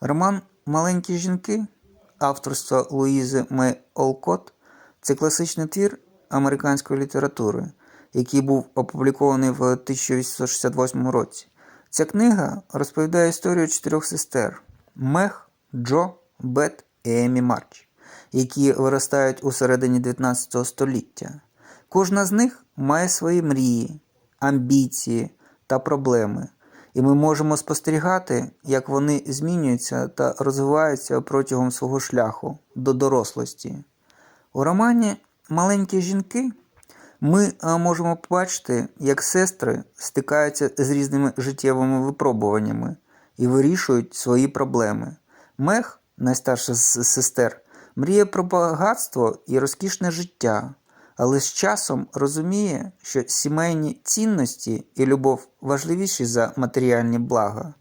Роман Маленькі жінки авторства Луїзи Мей Олкот це класичний твір американської літератури, який був опублікований в 1868 році. Ця книга розповідає історію чотирьох сестер Мех, Джо, Бет і Емі Марч, які виростають у середині 19 століття. Кожна з них має свої мрії, амбіції та проблеми, і ми можемо спостерігати, як вони змінюються та розвиваються протягом свого шляху до дорослості. У романі Маленькі жінки ми можемо побачити, як сестри стикаються з різними життєвими випробуваннями і вирішують свої проблеми. Мех, найстарша з сестер, мріє про багатство і розкішне життя, але з часом розуміє, що сімейні цінності і любов важливіші за матеріальні блага.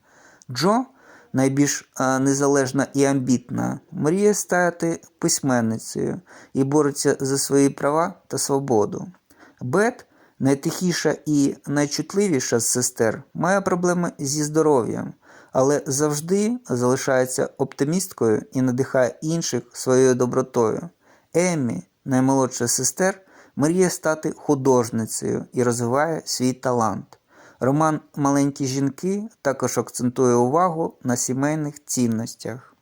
Джо, найбільш незалежна і амбітна, мріє стати письменницею і бореться за свої права та свободу. Бет, найтихіша і найчутливіша з сестер, має проблеми зі здоров'ям, але завжди залишається оптимісткою і надихає інших своєю добротою. Еммі, наймолодша сестер, мріє стати художницею і розвиває свій талант. Роман Маленькі жінки також акцентує увагу на сімейних цінностях.